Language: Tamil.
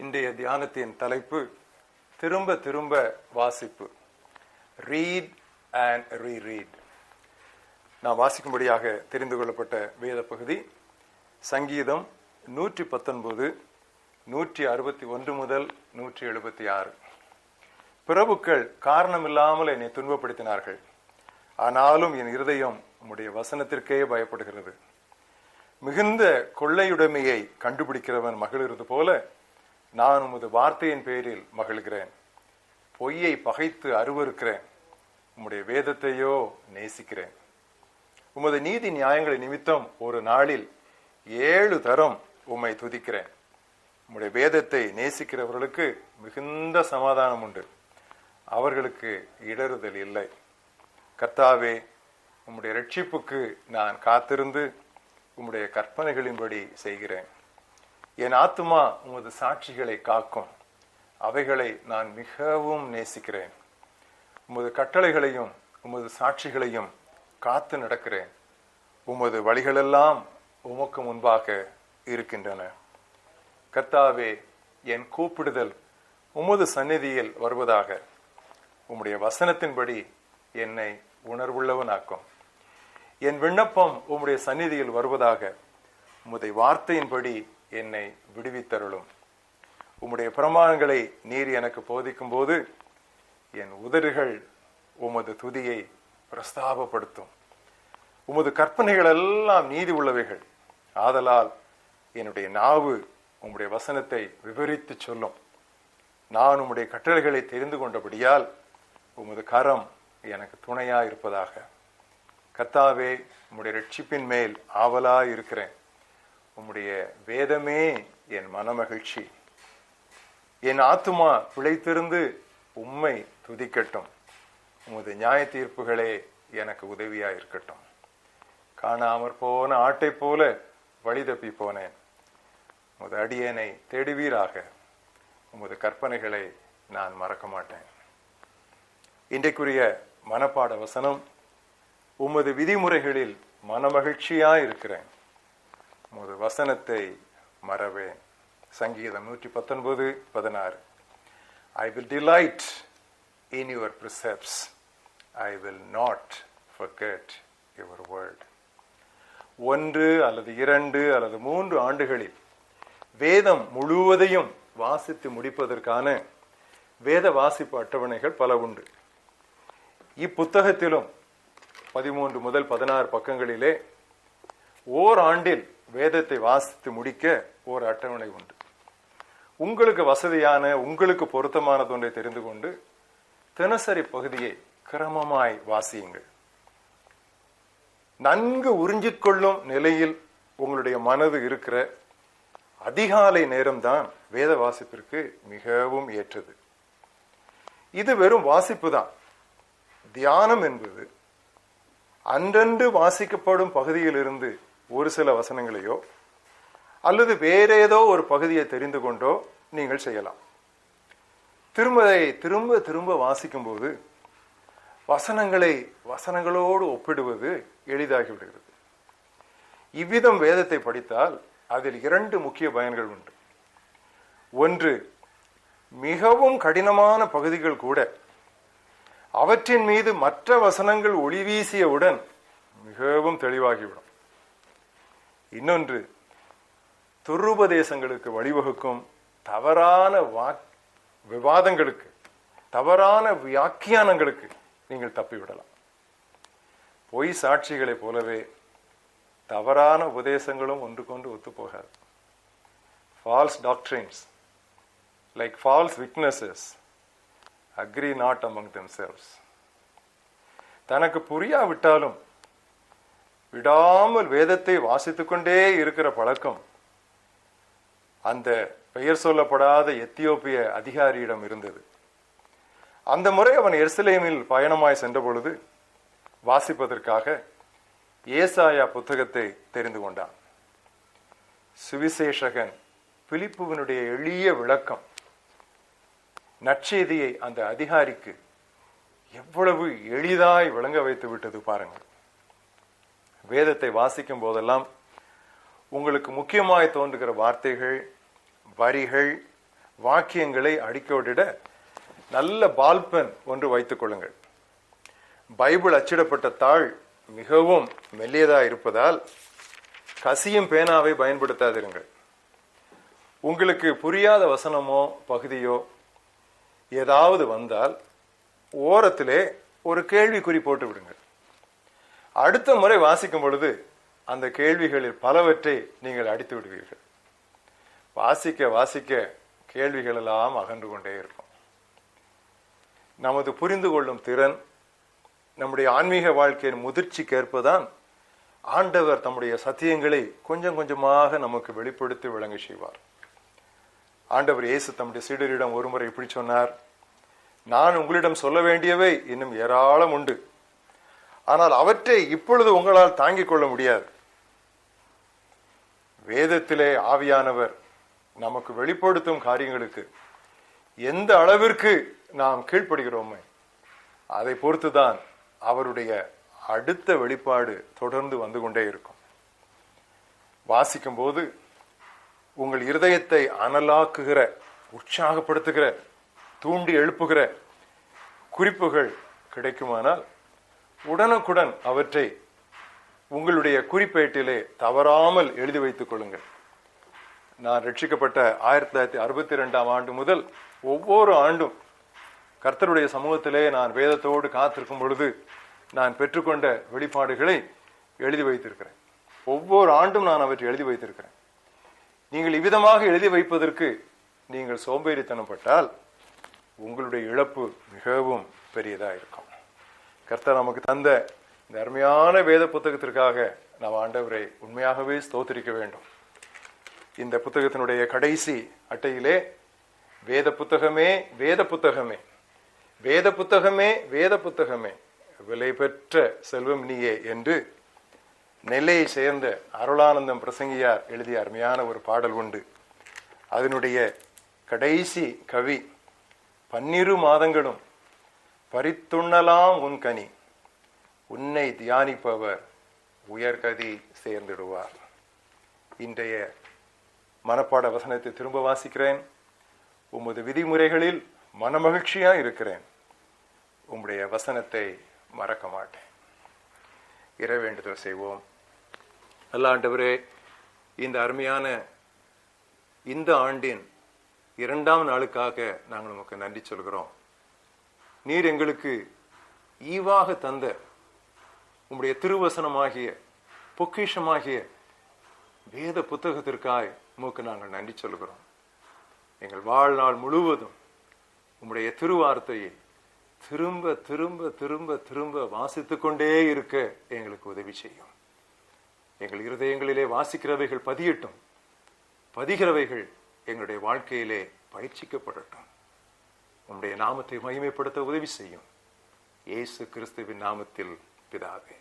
இன்றைய தியானத்தின் தலைப்பு திரும்ப திரும்ப வாசிப்பு. ரீட் அண்ட் ரீரீட் நான் வாசிக்கும்படியாக தெரிந்து கொள்ளப்பட்ட வேத பகுதி சங்கீதம் நூற்றி பத்தொன்பது நூற்றி அறுபத்தி ஒன்று முதல் நூற்றி எழுபத்தி ஆறு பிரபுக்கள் காரணமில்லாமல் என்னை துன்பப்படுத்தினார்கள். ஆனாலும் என் இருதயம் உம்முடைய வசனத்திற்கே பயப்படுகிறது. மிகுந்த கொள்ளையுடைமையை கண்டுபிடிக்கிறவன் மகிழ்கிறது போல நான் உமது வார்த்தையின் பேரில் மகிழ்கிறேன். பொய்யை பகைத்து அருவருக்கிறேன். உம்முடைய வேதத்தையோ நேசிக்கிறேன். உமது நீதி நியாயங்களை நிமித்தம் ஒரு நாளில் ஏழு தரம் உம்மை துதிக்கிறேன். உம்முடைய வேதத்தை நேசிக்கிறவர்களுக்கு மிகுந்த சமாதானம் உண்டு. அவர்களுக்கு இடறுதல் இல்லை. கர்த்தாவே உம்முடைய ரட்சிப்புக்கு நான் காத்திருந்து உம்முடைய கற்பனைகளின்படி செய்கிறேன். என் ஆத்துமா உமது சாட்சிகளை காக்கும். அவைகளை நான் மிகவும் நேசிக்கிறேன். உமது கட்டளைகளையும் உமது சாட்சிகளையும் காத்து நடக்கிறேன். உமது வழிகளெல்லாம் உமக்கு முன்பாக இருக்கின்றன. கர்த்தாவே என் கூப்பிடுதல் உமது சந்நிதியில் வருவதாக. உம்முடைய வசனத்தின்படி என்னை உணர்வுள்ளவனாக்கும். என் விண்ணப்பம் உம்முடைய சந்நிதியில் வருவதாக. உமது வார்த்தையின்படி என்னை விடுவித்தருளும். உம்முடைய பிரமாணங்களை நீர் எனக்கு போதிக்கும் போது என் உதடுகள் உமது துதியை பிரஸ்தாபப்படுத்தும். உமது கற்பனைகள் எல்லாம் நீதி உள்ளவைகள். ஆதலால் என்னுடைய நாவு உம்முடைய வசனத்தை விவரித்து சொல்லும். நான் உம்முடைய கட்டளைகளை தெரிந்து கொண்டபடியால் உமது கரம் எனக்கு துணையா இருப்பதாக கத்தாவே உம்முடைய ரட்சிப்பின் மேல் ஆவலா இருக்கிறேன் உம்முடைய வேதமே என் மனமகிழ்ச்சி. என் ஆத்துமா பிழைத்திருந்து உம்மை துதிக்கட்டும். உமது நியாய தீர்ப்புகளே எனக்கு உதவியா இருக்கட்டும் காணாமற் போன ஆட்டை போல வழி தப்பி போனேன். உமது அடியனை தேடுவீராக. உமது கற்பனைகளை நான் மறக்க மாட்டேன். இன்றைக்குரிய மனப்பாட வசனம் உமது விதிமுறைகளில் மனமகிழ்ச்சியா இருக்கிறேன் உமது வசனத்தை மறவேன். சங்கீதம் நூற்றி பத்தொன்பது பதினாறு. I will delight in your precepts I will not forget your word ஒன்று அல்லது இரண்டு அல்லது மூன்று ஆண்டுகளில் வேதம் முழுவதையும் வாசித்து முடிப்பதற்கான வேத வாசிப்பு அட்டவணைகள் பல உண்டு. இப்புத்தகத்திலும் பதிமூன்று முதல் பதினாறு பக்கங்களிலே ஓர் ஆண்டில் வேதத்தை வாசித்து முடிக்க ஒரு அட்டவணை உண்டு. உங்களுக்கு வசதியான உங்களுக்கு பொருத்தமானது ஒன்றை தெரிந்து கொண்டு தினசரி பகுதியை கிரமமாய் வாசியுங்கள். நன்கு உறிஞ்சிக்கொள்ளும் நிலையில் உங்களுடைய மனது இருக்கிற அதிகாலை நேரம்தான் வேத வாசிப்பிற்கு மிகவும் ஏற்றது. இது வெறும் வாசிப்பு தான். தியானம் என்பது அன்றன்று வாசிக்கப்படும் பகுதியிலிருந்து ஒரு சில வசனங்களையோ அல்லது வேற ஏதோ ஒரு பகுதியை தெரிந்து கொண்டோ நீங்கள் செய்யலாம். திருமதை திரும்ப திரும்ப வாசிக்கும் போது வசனங்களை வசனங்களோடு ஒப்பிடுவது எளிதாகிவிடுகிறது. இவ்விதம் வேதத்தை படித்தால் அதில் இரண்டு முக்கிய பயன்கள் உண்டு. ஒன்று மிகவும் கடினமான பகுதிகள் கூட அவற்றின் மீது மற்ற வசனங்கள் ஒளி வீசியவுடன் மிகவும் தெளிவாகிவிடும். இன்னொன்று துருபதேசங்களுக்கு வழிவகுக்கும் தவறான வாக் விவாதங்களுக்கு தவறான வியாக்கியானங்களுக்கு நீங்கள் தப்பிவிடலாம். பொய் சாட்சிகளைப் போலவே தவறான உபதேசங்களும் ஒன்றுக்கொண்டு ஒத்துப்போகாது. False doctrines like false witnesses agree not among themselves தனக்கு புரியாவிட்டாலும் விடாமல் வேதத்தை வாசித்துக் கொண்டே இருக்கிற பழக்கம். அந்த பெயர் சொல்லப்படாத எத்தியோப்பிய அதிகாரியிடம் இருந்தது. அந்த முறை அவன் எருசலேமில் பயணமாய் சென்ற பொழுது வாசிப்பதற்காக ஏசாயா புத்தகத்தை தெரிந்து கொண்டான். சுவிசேஷகன் பிலிப்புவனுடைய எளிய விளக்கம். நற்செய்தியை அந்த அதிகாரிக்கு எவ்வளவு எளிதாய் விளங்க வைத்து விட்டது பாருங்கள். வேதத்தை வாசிக்கும் போதெல்லாம் உங்களுக்கு முக்கியமாய் தோன்றுகிற வார்த்தைகள் வரிகள் வாக்கியங்களை அடிக்கோடிட நல்ல பால்பென் ஒன்று வைத்துக் கொள்ளுங்கள். பைபிள் அச்சிடப்பட்ட தாள் மிகவும் மெல்லியதாக இருப்பதால் கசியும் பேனாவை பயன்படுத்தாதிருங்கள். உங்களுக்கு புரியாத வசனமோ பகுதியோ ஏதாவது வந்தால் ஓரத்திலே ஒரு கேள்விக்குறி போட்டு விடுங்கள் அடுத்த முறை வாசிக்கும் பொழுது அந்த கேள்விகளில் பலவற்றை நீங்கள் அடித்து விடுவீர்கள். வாசிக்க வாசிக்க கேள்விகள் எல்லாம் அகன்று கொண்டே இருக்கும். நமது புரிந்து கொள்ளும் திறன் நம்முடைய ஆன்மீக வாழ்க்கையின் முதிர்ச்சிக்கு ஏற்பதான் ஆண்டவர் தம்முடைய சத்தியங்களை கொஞ்சம் கொஞ்சமாக நமக்கு வெளிப்படுத்தி விளங்க செய்வார். ஆண்டவர் இயேசு தம்முடைய சீடரிடம் ஒருமுறை இப்படி சொன்னார் நான் உங்களிடம் சொல்ல வேண்டியவை இன்னும் ஏராளம் உண்டு. ஆனால் அவற்றை இப்பொழுது உங்களால் தாங்கிக் கொள்ள முடியாது. வேதத்திலே ஆவியானவர் நமக்கு வெளிப்படுத்தும் காரியங்களுக்கு எந்த அளவிற்கு நாம் கீழ்ப்படுகிறோமே அதை பொறுத்துதான் அவருடைய அடுத்த வெளிப்பாடு தொடர்ந்து வந்து கொண்டே இருக்கும். வாசிக்கும் போது உங்கள் இருதயத்தை அனலாக்குகிற உற்சாகப்படுத்துகிற தூண்டி எழுப்புகிற குறிப்புகள் கிடைக்குமானால் உடனுக்குடன் அவற்றை உங்களுடைய குறிப்பேட்டிலே தவறாமல் எழுதி வைத்துக் கொள்ளுங்கள். நான் ரட்சிக்கப்பட்ட ஆயிரத்தி தொள்ளாயிரத்தி அறுபத்தி ரெண்டாம் ஆண்டு முதல் ஒவ்வொரு ஆண்டும் கர்த்தருடைய சமூகத்திலே நான் வேதத்தோடு காத்திருக்கும் பொழுது நான் பெற்றுக்கொண்ட வெளிப்பாடுகளை எழுதி வைத்திருக்கிறேன். ஒவ்வொரு ஆண்டும் நான் அவற்றை எழுதி வைத்திருக்கிறேன். நீங்கள் இவ்விதமாக எழுதி வைப்பதற்கு நீங்கள் சோம்பேறித்தனப்பட்டால் உங்களுடைய இழப்பு மிகவும் பெரியதாக இருக்கும். கர்த்தர் நமக்கு தந்த இந்த அருமையான வேத புத்தகத்திற்காக நாம் ஆண்டவரை உண்மையாகவே ஸ்தோத்திரிக்க வேண்டும். இந்த புத்தகத்தினுடைய கடைசி அட்டையிலே வேத புத்தகமே வேத புத்தகமே வேத புத்தகமே வேத புத்தகமே விலை பெற்ற செல்வம் நீயே என்று நெல்லையை சேர்ந்த அருளானந்தம் பிரசங்கியார் எழுதிய அருமையான ஒரு பாடல் உண்டு. அதனுடைய கடைசி கவி பன்னிரு மாதங்களும் பறித்துண்ணலாம் உன் கனி. உன்னை தியானிப்பவர் உயர்கதி சேர்ந்திடுவார். இன்றைய மனப்பாட வசனத்தை திரும்ப வாசிக்கிறேன். உமது விதிமுறைகளில் மனமகிழ்ச்சியா இருக்கிறேன். உம்முடைய வசனத்தை மறக்க மாட்டேன். இறைவேண்டுதல் செய்வோம். அல்லாண்டவரே இந்த அருமையான இந்த ஆண்டின் இரண்டாம் நாளுக்காக நாங்கள் உமக்கு நன்றி சொல்கிறோம். நீர் எங்களுக்கு ஈவாக தந்த உம்முடைய திருவசனமாகிய பொக்கிஷமாகிய வேத புத்தகத்திற்காய் உமக்கு நாங்கள் நன்றி சொல்கிறோம். எங்கள் வாழ்நாள் முழுவதும் உம்முடைய திருவார்த்தையை திரும்ப திரும்ப திரும்ப திரும்ப வாசித்து கொண்டே இருக்க எங்களுக்கு உதவி செய்யும். எங்கள் இருதயங்களிலே வாசிக்கிறவைகள் பதியட்டும். பதிகிறவைகள் எங்களுடைய வாழ்க்கையிலே பயிற்சிக்கப்படட்டும். உம்முடைய நாமத்தை மகிமைப்படுத்த உதவி செய்யும். இயேசு கிறிஸ்துவின் நாமத்தில் பிதாவே.